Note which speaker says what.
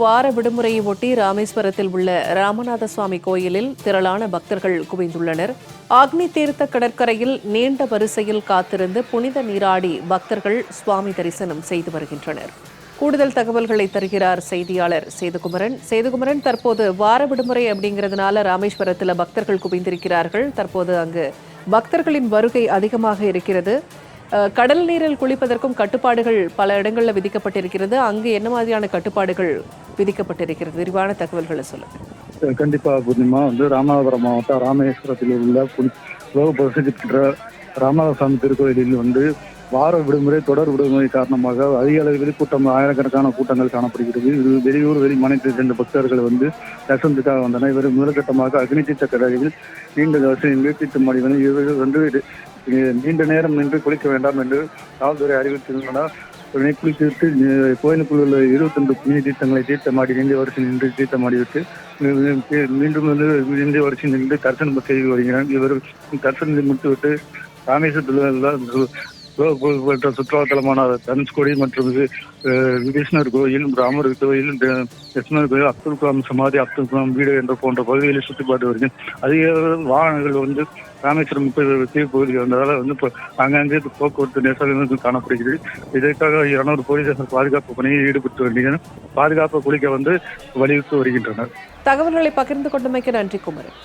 Speaker 1: வார விடுமுறையை ஒட்டி ராமேஸ்வரத்தில் உள்ள ராமநாத சுவாமி கோயிலில் திரளான பக்தர்கள் குவிந்துள்ளனர். அக்னி தீர்த்த கடற்கரையில் நீண்ட வரிசையில் காத்திருந்து புனித நீராடி பக்தர்கள் சுவாமி தரிசனம் செய்து வருகின்றனர். கூடுதல் தகவல்களை தருகிறார் செய்தியாளர் சேதுகுமரன். சேதுகுமரன் தற்போது வார விடுமுறை அப்படிங்கிறதுனால ராமேஸ்வரத்தில் பக்தர்கள் குவிந்திருக்கிறார்கள். தற்போது அங்கு பக்தர்களின் வருகை அதிகமாக இருக்கிறது. கடல் நீரில் குளிப்பதற்கும் கட்டுப்பாடுகள் பல இடங்களில் விதிக்கப்பட்டிருக்கிறது. அங்கு என்ன மாதிரியான கட்டுப்பாடுகள் விதிக்கப்பட்டிருக்கிறது. விரிவான தகவல்களை சொல்லுங்க.
Speaker 2: கண்டிப்பா பூர்ணிமா வந்து ராமநாதபுரம் மாவட்டம் ராமேஸ்வரத்தில் உள்ள புனி- உலக பிரசித்தி பெற்ற ராமநாதசாமி திருக்கோயிலில் வந்து வார விடுமுறை தொடர் விடுமுறை காரணமாக அதிக அளவில் கூட்டம் ஆயிரக்கணக்கான கூட்டங்கள் காணப்படுகிறது. இது வெளியூர் வெளி மாநிலத்தைச் சேர்ந்த பக்தர்கள் வந்து தரிசனத்துக்காக வந்தனர். இவர் முதற்கட்டமாக அக்னி தீர்த்த கடலில் நீண்ட தரிசனம் தீர்த்த மடிவன இவர்கள் வந்து நீண்ட நேரம் நின்று குளிக்க வேண்டாம் என்று காவல்துறை அறிவித்திருந்தனர் குளித்துவிட்டு கோயிலுக்குள்ள கோயிலுக்குள் உள்ள இருபத்தொன்று புண்ணிய தீர்த்தங்களை தீர்த்தமாடி நீண்ட வருஷம் நின்று தீர்த்தமாடி விட்டு மீண்டும் வந்து நீண்ட வருஷம் நின்று தரிசனம் செய்து வருகிறார் இவர் தரிசனத்தை முடித்துவிட்டு ராமேஸ்வரத்தில் புகழ்பெற்ற சுற்றுலாத்தலமான தனுஷ்கோடி மற்றும் விஷ்ணர் கோயில் ராமர் கோயில் த- கிருஷ்ணர் கோயில் அப்துல் கலாம் சமாதி அப்துல் கலாம் வீடு என்ற போன்ற பகுதிகளில் சுற்றி பார்த்து வருகிறேன். அதிக வாகனங்கள் வந்து ராமேஸ்வரம் தீர்ப்பகுதிக்கு வந்ததால் வந்து இப்போ அங்கங்கே போக்குவரத்து நெரிசல் காணப்படுகிறது. இதற்காக இருநூறு போலீசார் பாதுகாப்பு பணியில் ஈடுபட்டு வருகின்றனர். பாதுகாப்பு குளிக்க வந்து வலியுறுத்தி வருகின்றனர்.
Speaker 1: தகவல்களை பகிர்ந்து கொண்டமைக்கு நன்றி குமரன்.